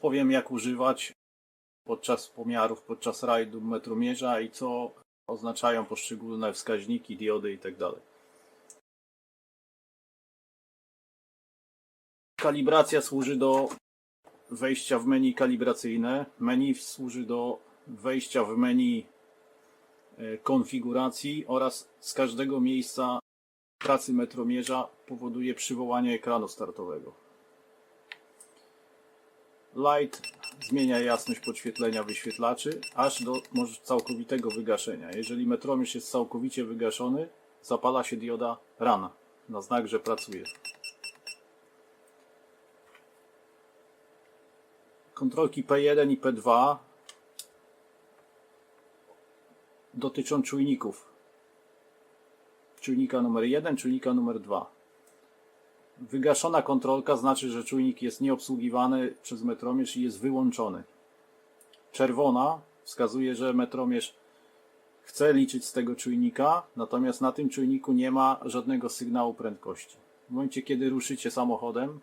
powiem jak używać podczas pomiarów, podczas rajdu metromierza i co oznaczają poszczególne wskaźniki, diody itd. Kalibracja służy do wejścia w menu kalibracyjne. Menu służy do wejścia w menu e, konfiguracji oraz z każdego miejsca pracy metromierza powoduje przywołanie ekranu startowego. Light zmienia jasność podświetlenia wyświetlaczy aż do może całkowitego wygaszenia. Jeżeli metromierz jest całkowicie wygaszony, zapala się dioda rana na znak, że pracuje. Kontrolki P1 i P2 dotyczą czujników. Czujnika numer 1, czujnika numer 2. Wygaszona kontrolka znaczy, że czujnik jest nieobsługiwany przez metromierz i jest wyłączony. Czerwona wskazuje, że metromierz chce liczyć z tego czujnika, natomiast na tym czujniku nie ma żadnego sygnału prędkości. W momencie, kiedy ruszycie samochodem,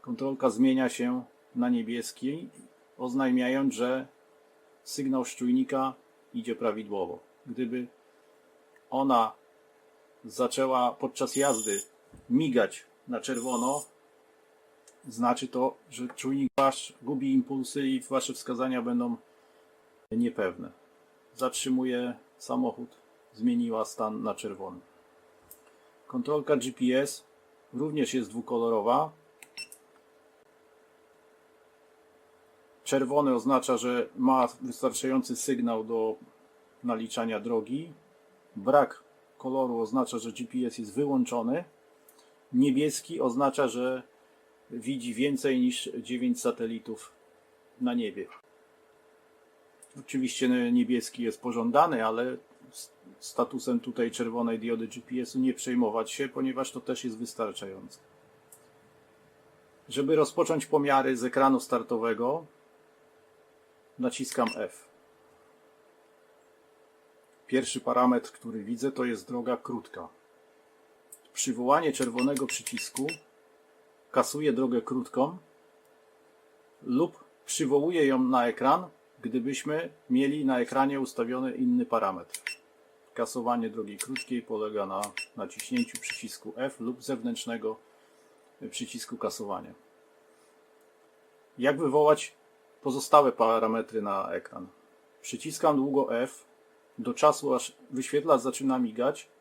kontrolka zmienia się na niebieski, oznajmiając, że sygnał z czujnika idzie prawidłowo. Gdyby ona zaczęła podczas jazdy migać na czerwono, znaczy to, że czujnik wasz gubi impulsy i wasze wskazania będą niepewne. Zatrzymuje samochód, zmieniła stan na czerwony. Kontrolka GPS również jest dwukolorowa. Czerwony oznacza, że ma wystarczający sygnał do naliczania drogi. Brak koloru oznacza, że GPS jest wyłączony. Niebieski oznacza, że widzi więcej niż 9 satelitów na niebie. Oczywiście niebieski jest pożądany, ale statusem tutaj czerwonej diody GPS-u nie przejmować się, ponieważ to też jest wystarczające. Żeby rozpocząć pomiary z ekranu startowego, naciskam F. Pierwszy parametr, który widzę, to jest droga krótka. Przywołanie czerwonego przycisku kasuje drogę krótką lub przywołuje ją na ekran, gdybyśmy mieli na ekranie ustawiony inny parametr. Kasowanie drogi krótkiej polega na naciśnięciu przycisku F lub zewnętrznego przycisku kasowania. Jak wywołać pozostałe parametry na ekran? Przyciskam długo F do czasu, aż wyświetlacz zaczyna migać.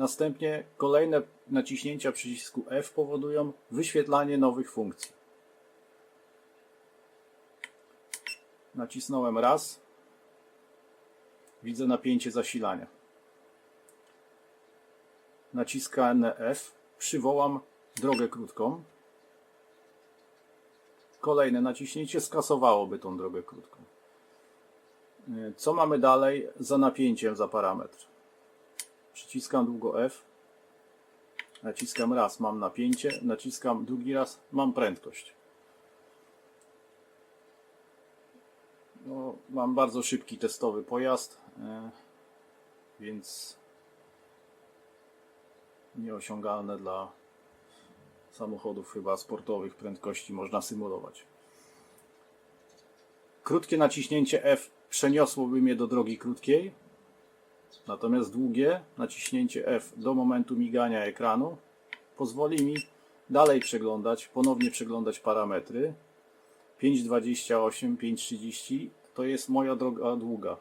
Następnie kolejne naciśnięcia przycisku F powodują wyświetlanie nowych funkcji. Nacisnąłem raz. Widzę napięcie zasilania. Naciskam F. Przywołam drogę krótką. Kolejne naciśnięcie skasowałoby tą drogę krótką. Co mamy dalej za napięciem za parametr? Przyciskam długo F. Naciskam raz, mam napięcie. Naciskam drugi raz, mam prędkość. No, mam bardzo szybki testowy pojazd, e, więc nieosiągalne dla samochodów chyba sportowych prędkości można symulować. Krótkie naciśnięcie F przeniosłoby mnie do drogi krótkiej, natomiast długie naciśnięcie F do momentu migania ekranu pozwoli mi dalej przeglądać, ponownie przeglądać parametry. 5.28, 5.30 to jest moja droga długa.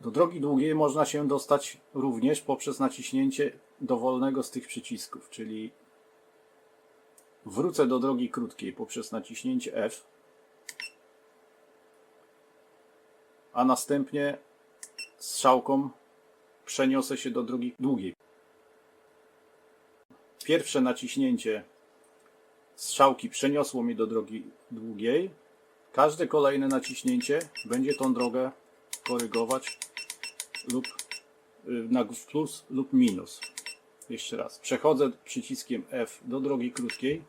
Do drogi długiej można się dostać również poprzez naciśnięcie dowolnego z tych przycisków, czyli wrócę do drogi krótkiej poprzez naciśnięcie F, a następnie strzałką przeniosę się do drogi długiej. Pierwsze naciśnięcie strzałki przeniosło mnie do drogi długiej. Każde kolejne naciśnięcie będzie tą drogę korygować lub y, na plus lub minus. Jeszcze raz. Przechodzę przyciskiem F do drogi krótkiej.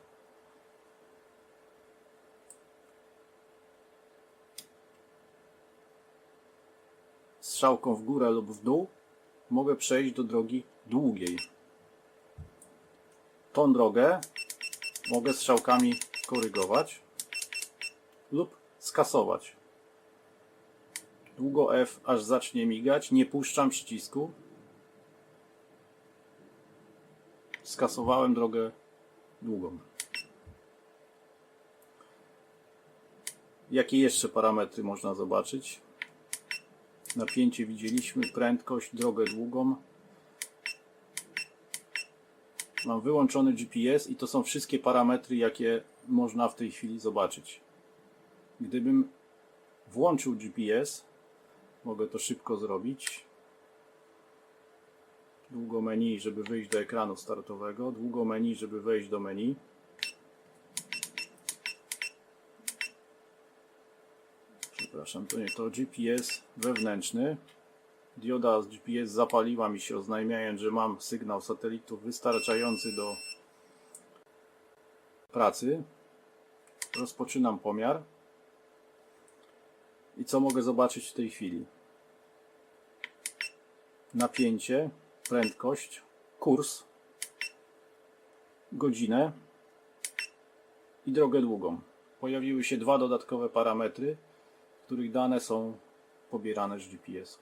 Strzałką w górę lub w dół mogę przejść do drogi długiej. Tą drogę mogę strzałkami skorygować lub skasować. Długo F aż zacznie migać, nie puszczam przycisku. Skasowałem drogę długą. Jakie jeszcze parametry można zobaczyć? Napięcie widzieliśmy, prędkość, drogę długą. Mam wyłączony GPS i to są wszystkie parametry, jakie można w tej chwili zobaczyć. Gdybym włączył GPS, mogę to szybko zrobić. Długo menu, żeby wyjść do ekranu startowego, długo menu, żeby wejść do menu. Przepraszam, to nie to GPS wewnętrzny. Dioda z GPS zapaliła mi się, oznajmiając, że mam sygnał satelitu wystarczający do pracy. Rozpoczynam pomiar. I co mogę zobaczyć w tej chwili? Napięcie, prędkość, kurs, godzinę i drogę długą. Pojawiły się dwa dodatkowe parametry, których dane są pobierane z GPS.